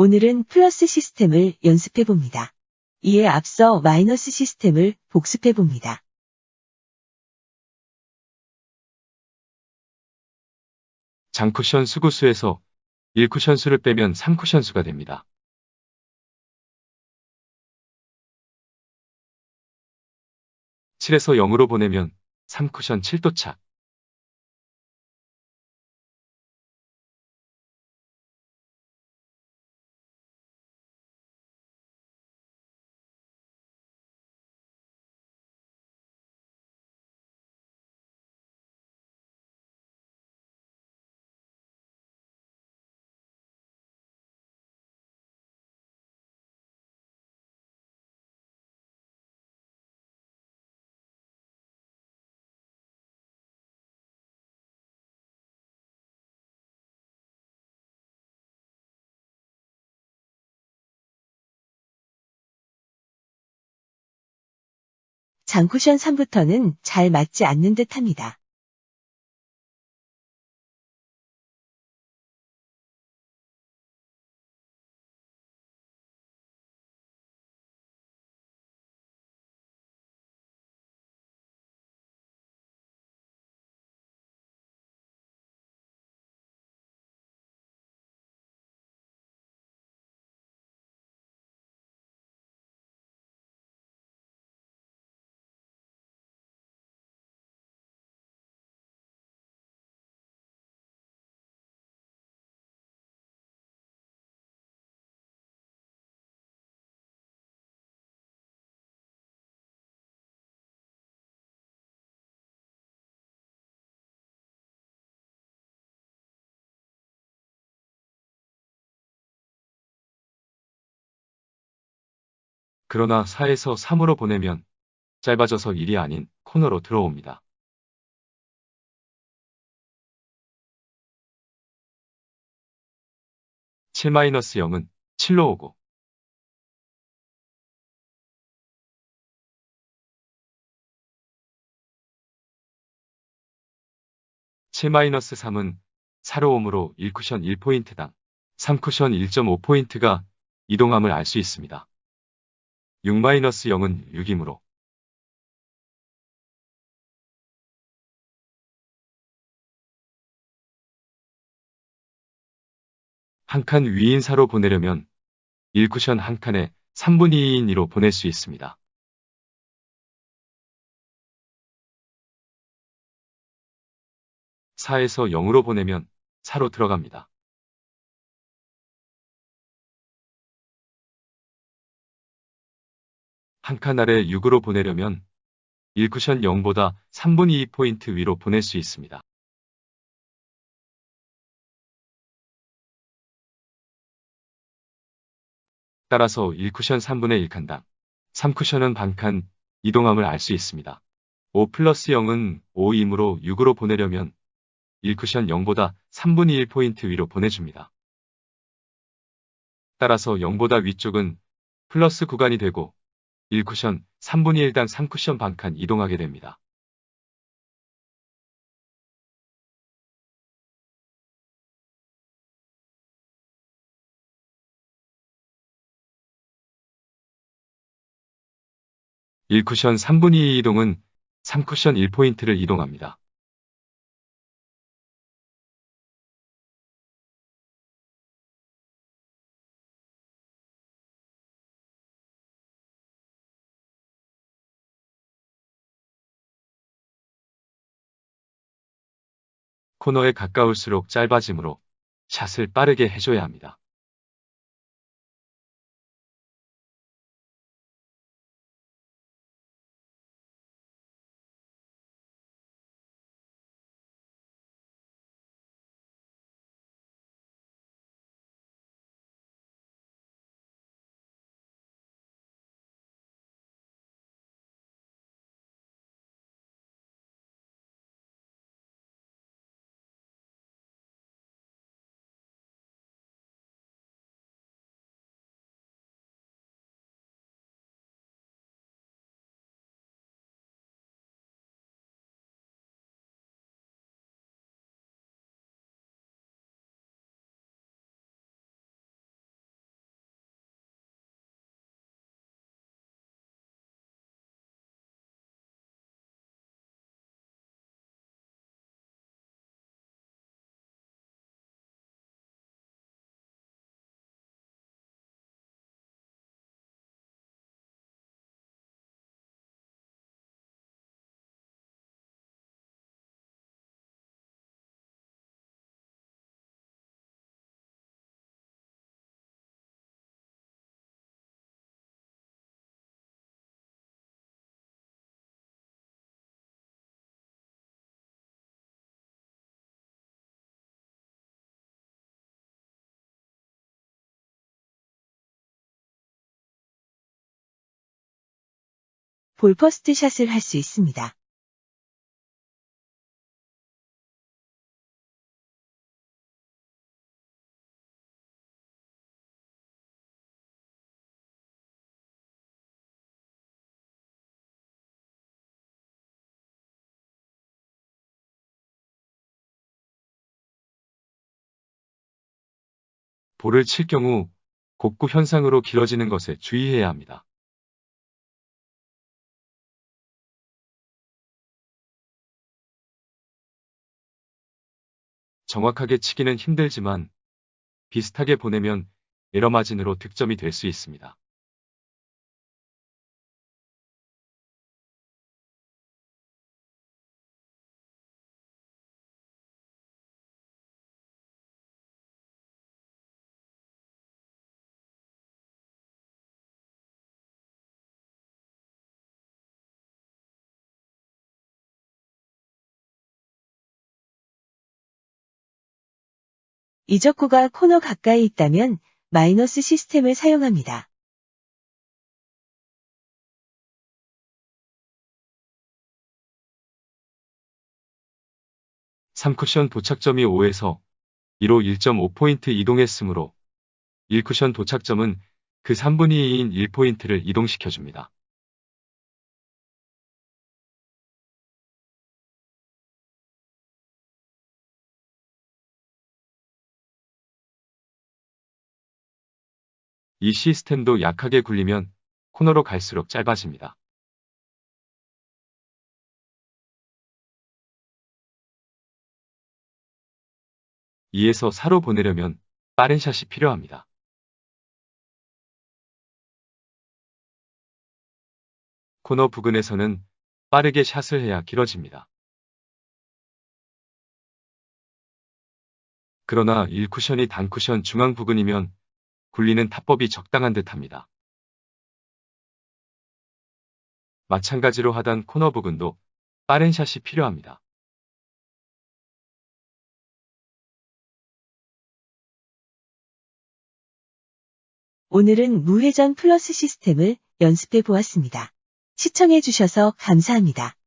오늘은 플러스 시스템을 연습해 봅니다. 이에 앞서 마이너스 시스템을 복습해 봅니다. 장쿠션 수구수에서 1쿠션 수를 빼면 3쿠션 수가 됩니다. 칠에서 0으로 보내면 3쿠션 7도착. 장쿠션 3부터는 잘 맞지 않는 듯 합니다. 그러나 4에서 3으로 보내면 짧아져서 1이 아닌 코너로 들어옵니다. 칠 마이너스 0은 7로 오고 칠 마이너스 3은 4로 오므로 1쿠션 1포인트당 3쿠션 1.5포인트가 이동함을 알 수 있습니다. 6-0은 6이므로 한 칸 위인사로 보내려면 1쿠션 한 칸에 3분의 2인 2로 보낼 수 있습니다. 사에서 0으로 보내면 4로 들어갑니다. 한 칸 아래 6으로 보내려면 1쿠션 0보다 3분의 2포인트 위로 보낼 수 있습니다. 따라서 1쿠션 3분의 1칸당 3쿠션은 반칸 이동함을 알 수 있습니다. 5 플러스 0은 5이므로 6으로 보내려면 1쿠션 0보다 3분의 1포인트 위로 보내줍니다. 따라서 0보다 위쪽은 플러스 구간이 되고 1쿠션 3분의 1당 3쿠션 반칸 이동하게 됩니다. 일쿠션 3분의 2 이동은 3쿠션 1포인트를 이동합니다. 코너에 가까울수록 짧아지므로 샷을 빠르게 해줘야 합니다. 볼퍼스트 샷을 할 수 있습니다. 볼을 칠 경우 곡구 현상으로 길어지는 것에 주의해야 합니다. 정확하게 치기는 힘들지만 비슷하게 보내면 에러 마진으로 득점이 될 수 있습니다. 이적구가 코너 가까이 있다면 마이너스 시스템을 사용합니다. 삼쿠션 도착점이 5에서 2로 1.5포인트 이동했으므로 1쿠션 도착점은 그 3분의 2인 1포인트를 이동시켜줍니다. 이 시스템도 약하게 굴리면 코너로 갈수록 짧아집니다. 이에서 4로 보내려면 빠른 샷이 필요합니다. 코너 부근에서는 빠르게 샷을 해야 길어집니다. 그러나 1쿠션이 단쿠션 중앙 부근이면 굴리는 타법이 적당한 듯합니다. 마찬가지로 하단 코너 부근도 빠른 샷이 필요합니다. 오늘은 무회전 플러스 시스템을 연습해 보았습니다. 시청해 주셔서 감사합니다.